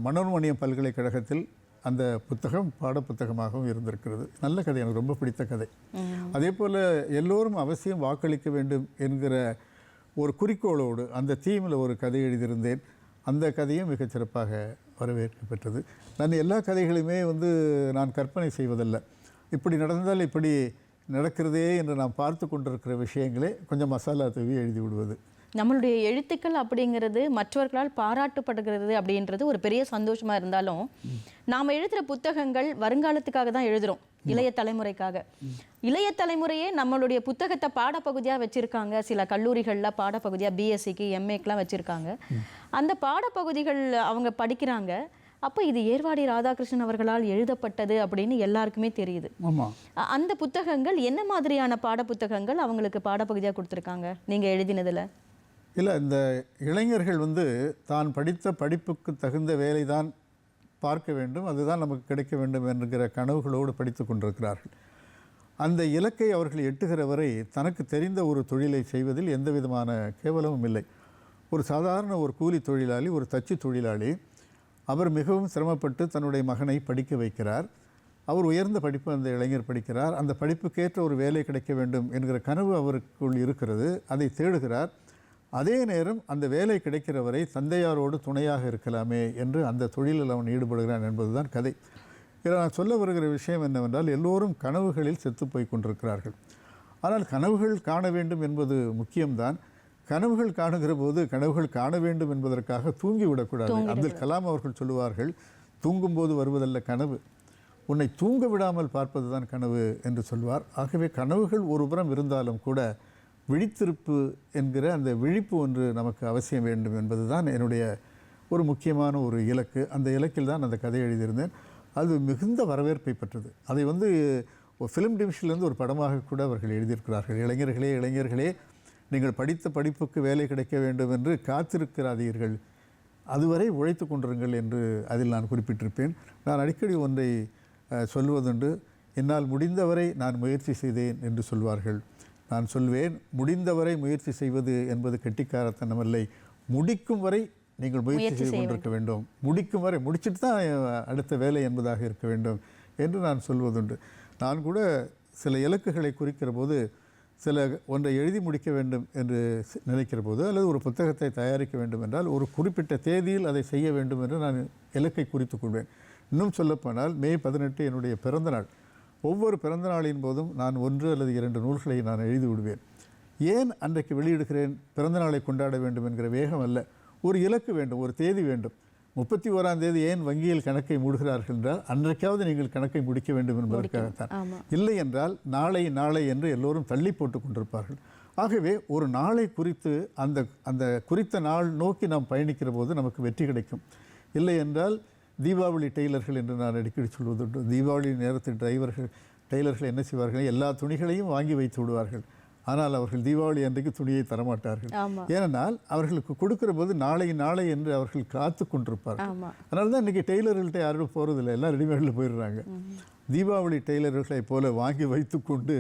மனோன்மணியம் பல்கலைக்கழகத்தில் அந்த புத்தகம் பாடப்புத்தகமாகவும் இருந்திருக்கிறது. நல்ல கதை எனக்கு ரொம்ப பிடித்த கதை. அதே போல் எல்லோரும் அவசியம் வாக்களிக்க வேண்டும் என்கிற ஒரு குறிக்கோளோடு அந்த தீமில் ஒரு கதை எழுதியிருந்தேன். அந்த கதையும் மிகச் சிறப்பாக வரவேற்கப்பட்டது நான் எல்லா கதைகளையுமே வந்து நான் கற்பனை செய்வதல்ல. இப்படி நடந்தால் இப்படி நடக்கிறதே என்று நாம் பார்த்து கொண்டிருக்கிற விஷயங்களே கொஞ்சம் மசாலா தூவி எழுதி விடுவது. நம்மளுடைய எழுத்துக்கள் அப்படிங்கிறது மற்றவர்களால் பாராட்டப்படுகிறது அப்படின்றது ஒரு பெரிய சந்தோஷமா இருந்தாலும் நாம எழுதுற புத்தகங்கள் வருங்காலத்துக்காக தான் எழுதுறோம் இளைய தலைமுறைக்காக. இளைய தலைமுறையே நம்மளுடைய புத்தகத்தை பாடப்பகுதியா வச்சிருக்காங்க. சில கல்லூரிகள்ல பாடப்பகுதியா பிஎஸ்சிக்கு எம்ஏக்கெலாம் வச்சிருக்காங்க. அந்த பாடப்பகுதிகள் அவங்க படிக்கிறாங்க. அப்போ இது ஏர்வாடி ராதாகிருஷ்ணன் அவர்களால் எழுதப்பட்டது அப்படின்னு எல்லாருக்குமே தெரியுது. அந்த புத்தகங்கள் என்ன மாதிரியான பாட புத்தகங்கள் அவங்களுக்கு பாடப்பகுதியாக கொடுத்துருக்காங்க நீங்க எழுதினதுல? இல்லை இந்த இளைஞர்கள் வந்து தான் படித்த படிப்புக்கு தகுந்த வேலை தான் பார்க்க வேண்டும் அதுதான் நமக்கு கிடைக்க வேண்டும் என்கிற கனவுகளோடு படித்து கொண்டிருக்கிறார்கள். அந்த இலக்கை அவர்கள் எட்டுகிற வரை தனக்கு தெரிந்த ஒரு தொழிலை செய்வதில் எந்த விதமான கேவலமும் இல்லை. ஒரு சாதாரண ஒரு கூலி தொழிலாளி ஒரு தச்சு தொழிலாளி அவர் மிகவும் சிரமப்பட்டு தன்னுடைய மகனை படிக்க வைக்கிறார். அவர் உயர்ந்த படிப்பு அந்த இளைஞர் படிக்கிறார். அந்த படிப்புக்கேற்ற ஒரு வேலை கிடைக்க வேண்டும் என்கிற கனவு அவருக்குள் இருக்கிறது. அதை தேடுகிறார். அதே நேரம் அந்த வேலை கிடைக்கிற வரை தந்தையாரோடு துணையாக இருக்கலாமே என்று அந்த தொழிலில் அவன் ஈடுபடுகிறான் என்பதுதான் கதை. இதில் நான் சொல்ல வருகிற விஷயம் என்னவென்றால் எல்லோரும் கனவுகளில் செத்து போய் கொண்டிருக்கிறார்கள். ஆனால் கனவுகள் காண வேண்டும் என்பது முக்கியம்தான். கனவுகள் காணுகிற போது கனவுகள் காண வேண்டும் என்பதற்காக தூங்கி விடக்கூடாது அப்துல் கலாம் அவர்கள் சொல்லுவார்கள் தூங்கும்போது வருவதல்ல கனவு. உன்னை தூங்க விடாமல் பார்ப்பது தான் கனவு என்று சொல்வார். ஆகவே கனவுகள் ஒரு புறம் இருந்தாலும் கூட விழித்திருப்பு என்கிற அந்த விழிப்பு ஒன்று நமக்கு அவசியம் வேண்டும் என்பது தான் என்னுடைய ஒரு முக்கியமான ஒரு இலக்கு. அந்த இலக்கில் தான் அந்த கதை எழுதியிருந்தேன். அது மிகுந்த வரவேற்பை பெற்றது. அதை வந்து ஒரு ஃபிலிம் டிவிஷன்லேருந்து ஒரு படமாக கூட அவர்கள் எழுதியிருக்கிறார்கள். இளைஞர்களே இளைஞர்களே நீங்கள் படித்த படிப்புக்கு வேலை கிடைக்க வேண்டும் என்று காத்திருக்கிறாதீர்கள். அதுவரை உழைத்து கொண்டிருங்கள் என்று அதில் நான் குறிப்பிட்டிருப்பேன். நான் அடிக்கடி ஒன்றை சொல்வதுண்டு என்னால் முடிந்தவரை நான் முயற்சி செய்தேன் என்று சொல்வார்கள். நான் சொல்வேன் முடிந்தவரை முயற்சி செய்வது என்பது கெட்டிக்காரத்தனமில்லை. முடிக்கும் வரை நீங்கள் முயற்சி செய்து கொண்டிருக்க வேண்டும். முடிக்கும் வரை முடிச்சிட்டு தான் அடுத்த வேலை என்பதாக இருக்க வேண்டும் என்று நான் சொல்வதுண்டு. நான் கூட சில இலக்குகளை குறிக்கிற போது சில ஒன்றை எழுதி முடிக்க வேண்டும் என்று நினைக்கிற போது அல்லது ஒரு புத்தகத்தை தயாரிக்க வேண்டும் என்றால் ஒரு குறிப்பிட்ட தேதியில் அதை செய்ய வேண்டும் என்று நான் இலக்கை குறித்துக் கொள்வேன். இன்னும் சொல்லப்போனால் மே பதினெட்டு என்னுடைய பிறந்த நாள். ஒவ்வொரு பிறந்த நாளின் போதும் நான் ஒன்று அல்லது இரண்டு நூல்களை நான் எழுதி விடுவேன். ஏன் அன்றைக்கு வெளியிடுகிறேன்? பிறந்த நாளை கொண்டாட வேண்டும் என்கிற வேகம் அல்ல. ஒரு இலக்கு வேண்டும் ஒரு தேதி வேண்டும். முப்பத்தி ஓராம் தேதி ஏன் வங்கியில் கணக்கை மூடுகிறார்கள் என்றால் அன்றைக்காவது நீங்கள் கணக்கை முடிக்க வேண்டும் என்பதற்காகத்தான். இல்லை என்றால் நாளை நாளை என்று எல்லோரும் தள்ளி போட்டு கொண்டிருப்பார்கள். ஆகவே ஒரு நாளை குறித்து அந்த அந்த குறித்த நாள் நோக்கி நாம் பயணிக்கிற போது நமக்கு வெற்றி கிடைக்கும். இல்லை என்றால் தீபாவளி டெய்லர்கள் என்று நான் அடிக்கடி சொல்வதுண்டு. தீபாவளி நேரத்தில் டிரைவர்கள் டெய்லர்கள் என்ன செய்வார்கள்? எல்லா துணிகளையும் வாங்கி வைத்து விடுவார்கள். ஆனால் அவர்கள் தீபாவளி அன்றைக்கு துணியை தரமாட்டார்கள். ஏனென்றால் அவர்களுக்கு கொடுக்கிற போது நாளை நாளை என்று அவர்கள் காத்து கொண்டிருப்பார்கள். அதனால தான் இன்றைக்கி டெய்லர்கள்ட்ட யாரும் போகிறதில்ல எல்லாம் ரெடிமேடில் போயிடுறாங்க. தீபாவளி டெய்லர்களை போல வாங்கி வைத்துக்கொண்டு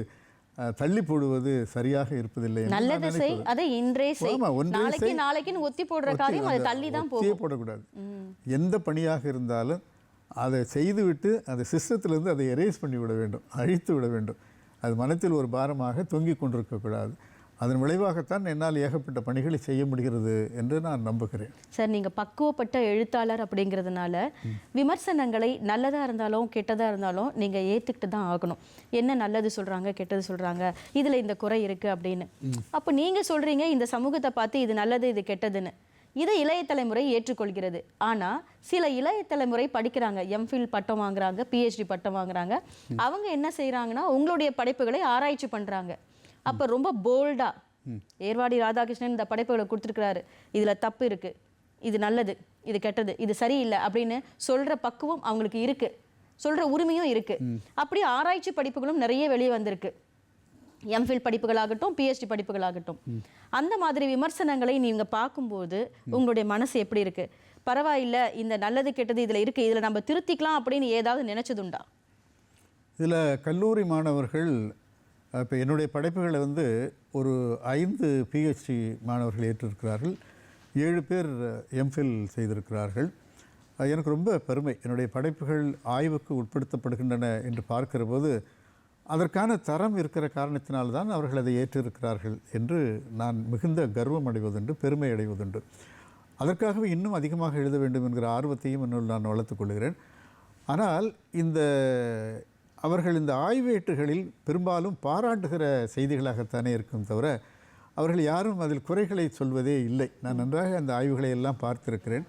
தள்ளி போடுவது சரியாக இருப்பதில்லை நல்லது செய். அதை இன்றே செய் நாளைக்கு. நாளைக்குன்னு ஒத்தி போடுற காரியம் அது தள்ளி தான் போகும் போடக்கூடாது. எந்த பணியாக இருந்தாலும் அதை செய்துவிட்டு அந்த சிஸ்டத்திலிருந்து அதை எரேஸ் பண்ணி விட வேண்டும் அழித்து விட வேண்டும் அது மனத்தில் ஒரு பாரமாக தொங்கிக் கொண்டிருக்கக்கூடாது அதன் விளைவாகத்தான் என்னால் ஏகப்பட்ட பணிகளை செய்ய முடிகிறது என்று நான் நம்புகிறேன். சார் நீங்க பக்குவப்பட்ட எழுத்தாளர் அப்படிங்கிறதுனால விமர்சனங்களை நல்லதா இருந்தாலும் கெட்டதா இருந்தாலும் நீங்க ஏத்துக்கிட்டு தான் ஆகணும். என்ன நல்லது சொல்றாங்க கெட்டது சொல்றாங்க இதுல இந்த குறை இருக்கு அப்படின்னு. அப்போ நீங்க சொல்றீங்க இந்த சமூகத்தை பார்த்து இது நல்லது இது கெட்டதுன்னு. இதை இளைய தலைமுறை ஏற்றுக்கொள்கிறது. ஆனா சில இளைய தலைமுறை படிக்கிறாங்க எம்ஃபில் பட்டம் வாங்குறாங்க பிஹெச்டி பட்டம் வாங்குறாங்க. அவங்க என்ன செய்றாங்கன்னா உங்களுடைய படைப்புகளை ஆராய்ச்சி பண்றாங்க. அப்ப ரொம்ப போல்டா ஏர்வாடி ராதாகிருஷ்ணன் இந்த படைப்புகளை கொடுத்துருக்கிறாரு. இதுல தப்பு இருக்கு. இது நல்லது. இது கெட்டது. இது சரியில்லை அப்படின்னு சொல்ற பக்குவம் அவங்களுக்கு இருக்கு. சொல்ற உரிமையும் இருக்கு. அப்படி ஆராய்ச்சி படிப்புகளும் நிறைய வெளியே வந்திருக்கு. எம்ஃபில் படிப்புகளாகட்டும் பிஹெச்டி படிப்புகளாகட்டும். அந்த மாதிரி விமர்சனங்களை நீங்க பார்க்கும்போது உங்களுடைய மனசு எப்படி இருக்கு? பரவாயில்ல இந்த நல்லது கெட்டது இதுல இருக்கு. இதுல நம்ம திருத்திக்கலாம் அப்படின்னு ஏதாவது நினைச்சதுண்டா? இதில் கல்லூரி மாணவர்கள் இப்போ என்னுடைய படைப்புகளை வந்து ஒரு ஐந்து பிஹெச்டி மாணவர்கள் ஏற்றிருக்கிறார்கள். ஏழு பேர் எம்ஃபில் செய்திருக்கிறார்கள். எனக்கு ரொம்ப பெருமை. என்னுடைய படைப்புகள் ஆய்வுக்கு உட்படுத்தப்படுகின்றன என்று பார்க்கிற போது அதற்கான தரம் இருக்கிற காரணத்தினால்தான் அவர்கள் அதை ஏற்றிருக்கிறார்கள் என்று நான் மிகுந்த கர்வம் அடைவதுண்டு பெருமை அடைவதுண்டு. அதற்காகவே இன்னும் அதிகமாக எழுத வேண்டும் என்கிற ஆர்வத்தையும் இன்னும் நான் வளர்த்துக்கொள்கிறேன் ஆனால் இந்த அவர்கள் இந்த ஆய்வேட்டுகளில் பெரும்பாலும் பாராட்டுகிற செய்திகளாகத்தானே இருக்கும் தவிர அவர்கள் யாரும் அதில் குறைகளை சொல்வதே இல்லை. நான் நன்றாக அந்த ஆய்வுகளை எல்லாம் பார்த்திருக்கிறேன்.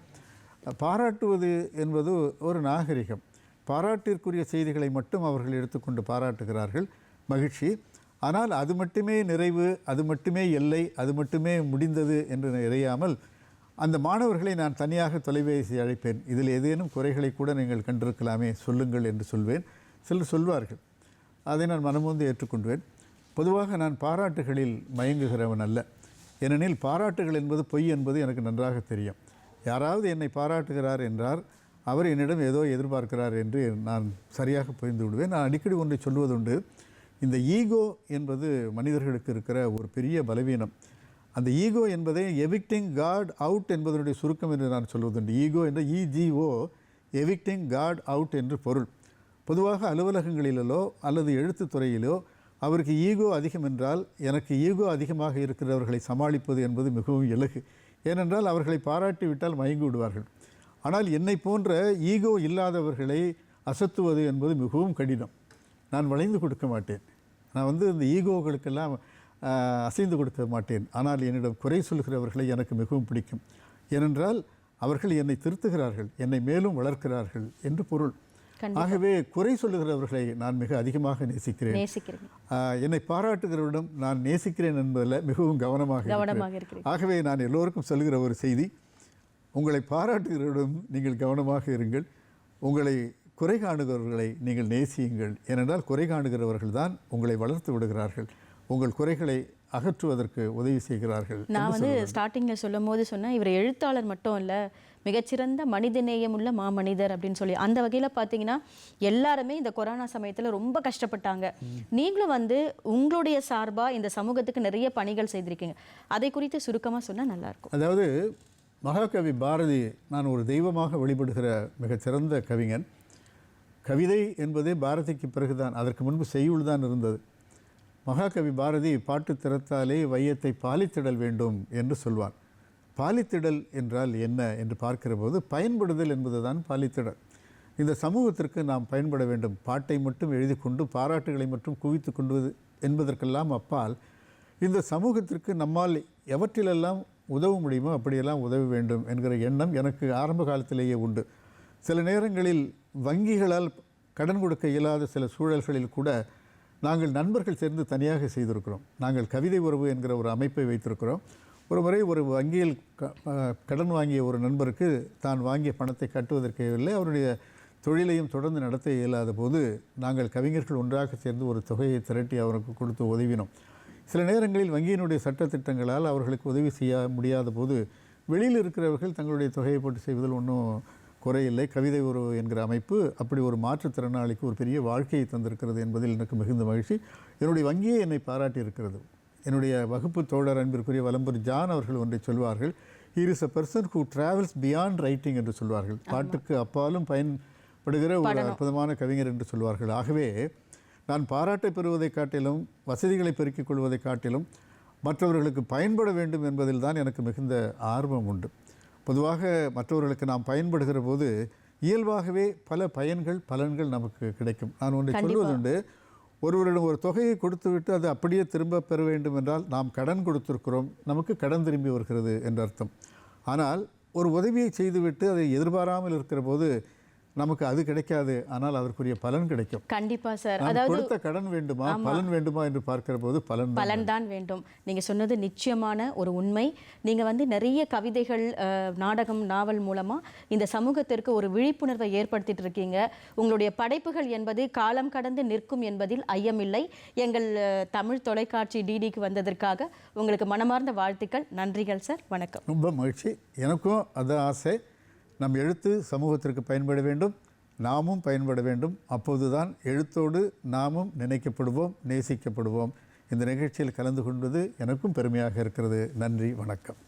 பாராட்டுவது என்பது ஒரு நாகரிகம். பாராட்டிற்குரிய செய்திகளை மட்டும் அவர்கள் எடுத்துக்கொண்டு பாராட்டுகிறார்கள். மகிழ்ச்சி. ஆனால் அது மட்டுமே நிறைவு அது மட்டுமே எல்லை அது மட்டுமே முடிந்தது என்று நிறையாமல் அந்த மாணவர்களை நான் தனியாக தொலைபேசி அழைப்பேன். இதில் ஏதேனும் குறைகளை கூட நீங்கள் கண்டிருக்கலாமே சொல்லுங்கள் என்று சொல்வேன். சிலர் சொல்வார்கள். அதை நான் மனமுந்து ஏற்றுக்கொள்வேன். பொதுவாக நான் பாராட்டுகளில் மயங்குகிறவன் அல்ல. ஏனெனில் பாராட்டுகள் என்பது பொய் என்பது எனக்கு நன்றாக தெரியும். யாராவது என்னை பாராட்டுகிறார் என்றார் அவர் என்னிடம் ஏதோ எதிர்பார்க்கிறார் என்று நான் சரியாக புரிந்து விடுவேன் நான் அடிக்கடி ஒன்றை சொல்வதுண்டு இந்த ஈகோ என்பது மனிதர்களுக்கு இருக்கிற ஒரு பெரிய பலவீனம். அந்த ஈகோ என்பதை எவிக்டிங் காட் அவுட் என்பதனுடைய சுருக்கம் என்று நான் சொல்வதுண்டு. ஈகோ என்ற இஜிஓ எவிக்டிங் காட் அவுட் என்று பொருள். பொதுவாக அலுவலகங்களிலோ அல்லது எழுத்து துறையிலோ அவருக்கு ஈகோ அதிகம் என்றால் எனக்கு ஈகோ அதிகமாக இருக்கிறவர்களை சமாளிப்பது என்பது மிகவும் இலகு ஏனென்றால் அவர்களை பாராட்டி விட்டால் மயங்கி விடுவார்கள். ஆனால் என்னை போன்ற ஈகோ இல்லாதவர்களை அசத்துவது என்பது மிகவும் கடினம். நான் வளைந்து கொடுக்க மாட்டேன். நான் வந்து இந்த ஈகோகளுக்கெல்லாம் அசைந்து கொடுக்க மாட்டேன். ஆனால் என்னிடம் குறை சொல்கிறவர்களை எனக்கு மிகவும் பிடிக்கும். ஏனென்றால் அவர்கள் என்னை திருத்துகிறார்கள் என்னை மேலும் வளர்க்கிறார்கள் என்று பொருள். ஆகவே குறை சொல்லுகிறவர்களை நான் மிக அதிகமாக நேசிக்கிறேன். என்னை பாராட்டுகிறவரிடம் நான் நேசிக்கிறேன் என்பதில் மிகவும் கவனமாக ஆகவே நான் எல்லோருக்கும் சொல்லுகிற ஒரு செய்தி உங்களை பாராட்டுகிறவரிடம் நீங்கள் கவனமாக இருங்கள் உங்களை குறை காணுகிறவர்களை நீங்கள் நேசியுங்கள். ஏனென்றால் குறை காணுகிறவர்கள் தான் உங்களை வளர்த்து விடுகிறார்கள். உங்கள் குறைகளை அகற்றுவதற்கு உதவி செய்கிறார்கள் நான் வந்து ஸ்டார்டிங்ல சொல்லும் போது சொன்னேன் இவர் எழுத்தாளர் மட்டும் இல்ல மிகச்சிறந்த மனிதநேயம் உள்ள மாமனிதர் அப்படின்னு சொல்லி. அந்த வகையில் பார்த்தீங்கன்னா எல்லாருமே இந்த கொரோனா சமயத்தில் ரொம்ப கஷ்டப்பட்டாங்க. நீங்களும் வந்து உங்களுடைய சார்பாக இந்த சமூகத்துக்கு நிறைய பணிகள் செய்திருக்கீங்க. அதை குறித்து சுருக்கமாக சொன்னால் நல்லாயிருக்கும். அதாவது மகாகவி பாரதி நான் ஒரு தெய்வமாக வழிபடுகிற மிகச்சிறந்த கவிஞன். கவிதை என்பதே பாரதிக்கு பிறகுதான். அதற்கு முன்பு செய்யுள் தான் இருந்தது. மகாகவி பாரதி பாட்டு திறத்தாலே வையத்தை பாலித்திடல் வேண்டும் என்று சொல்வான். பாலித்திடல் என்றால் என்ன என்று பார்க்கிற போது பயன்படுதல் என்பதுதான் பாலித்திடல். இந்த சமூகத்திற்கு நாம் பயன்பட வேண்டும். பாட்டை மட்டும் எழுதி கொண்டு பாராட்டுகளை மட்டும் குவித்து கொண்டு என்பதற்கெல்லாம் அப்பால் இந்த சமூகத்திற்கு நம்மால் எவற்றிலெல்லாம் உதவ முடியுமோ அப்படியெல்லாம் உதவ வேண்டும் என்கிற எண்ணம் எனக்கு ஆரம்ப காலத்திலேயே உண்டு. சில நேரங்களில் வங்கிகளால் கடன் கொடுக்க இயலாத சில சூழல்களில் கூட நாங்கள் நண்பர்கள் சேர்ந்து தனியாக செய்திருக்கிறோம். நாங்கள் கவிதை உறவு என்கிற ஒரு அமைப்பை வைத்திருக்கிறோம். ஒரு முறை ஒரு வங்கியில் க- கடன் வாங்கிய ஒரு நண்பருக்கு தான் வாங்கிய பணத்தை கட்டுவதற்கு இல்லை. அவருடைய தொழிலையும் தொடர்ந்து நடத்த இயலாத போது நாங்கள் கவிஞர்கள் ஒன்றாக சேர்ந்து ஒரு தொகையை திரட்டி அவருக்கு கொடுத்து உதவினோம். சில நேரங்களில் வங்கியினுடைய சட்டத்திட்டங்களால் அவர்களுக்கு உதவி செய்ய முடியாத போது வெளியில் இருக்கிறவர்கள் தங்களுடைய தொகையை போட்டு செய்வதில் ஒன்றும் குறையில்லை. கவிதை உறவு என்கிற அமைப்பு அப்படி ஒரு மாற்றுத்திறனாளிக்கு ஒரு பெரிய வாழ்க்கையை தந்திருக்கிறது என்பதில் எனக்கு மிகுந்த மகிழ்ச்சி. என்னுடைய வங்கியே என்னை பாராட்டி இருக்கிறது என்னுடைய வகுப்பு தோழர் அன்பிற்குரிய வலம்பூர் ஜான் அவர்கள் ஒன்றை சொல்வார்கள். Here is a person who travels beyond writing என்று சொல்வார்கள். பாட்டுக்கு அப்பாலும் பயன்படுகிற ஒரு அற்புதமான கவிஞர் என்று சொல்வார்கள். ஆகவே நான் பாராட்டை பெறுவதை காட்டிலும் வசதிகளை பெருக்கிக் கொள்வதை காட்டிலும் மற்றவர்களுக்கு பயன்பட வேண்டும் என்பதில் தான் எனக்கு மிகுந்த ஆர்வம் உண்டு. பொதுவாக மற்றவர்களுக்கு நாம் பயன்படுகிற போது இயல்பாகவே பல பயன்கள் பலன்கள் நமக்கு கிடைக்கும். நான் ஒன்றை சொல்வதுண்டு. ஒருவரிடம் ஒரு தொகையை கொடுத்துவிட்டு அது அப்படியே திரும்ப பெற வேண்டும் என்றால் நாம் கடன் கொடுத்திருக்கிறோம். நமக்கு கடன் திரும்பி வருகிறது என்ற அர்த்தம். ஆனால் ஒரு உதவியை செய்துவிட்டு அதை எதிர்பாராமல் இருக்கிற போது நமக்கு அது கிடைக்காது ஆனால் அதற்குரிய பலன் கிடைக்கும். கண்டிப்பா சார். அதாவது கொடுத்த கடன் வேண்டுமா பலன் வேண்டுமா என்று பார்க்கிற போது பலன் தான் பலன்தான் வேண்டும். நீங்க சொன்னது நிச்சயமான ஒரு உண்மை. நீங்க வந்து நிறைய கவிதைகள் நாடகம் நாவல் மூலமா இந்த சமூகத்திற்கு ஒரு விழிப்புணர்வை ஏற்படுத்திட்டு இருக்கீங்க. உங்களுடைய படைப்புகள் என்பது காலம் கடந்து நிற்கும் என்பதில் ஐயமில்லை. எங்கள் தமிழ் தொலைக்காட்சி டிடிக்கு வந்ததற்காக உங்களுக்கு மனமார்ந்த வாழ்த்துக்கள். நன்றிகள் சார். வணக்கம். ரொம்ப மகிழ்ச்சி. எனக்கும் அது ஆசை. நம் எழுத்து சமூகத்திற்கு பயன்பட வேண்டும் நாமும் பயன்பட வேண்டும். அப்போதுதான் எழுத்தோடு நாமும் நினைக்கப்படுவோம் நேசிக்கப்படுவோம். இந்த நிகழ்ச்சியில் கலந்து கொண்டது எனக்கும் பெருமையாக இருக்கிறது. நன்றி வணக்கம்.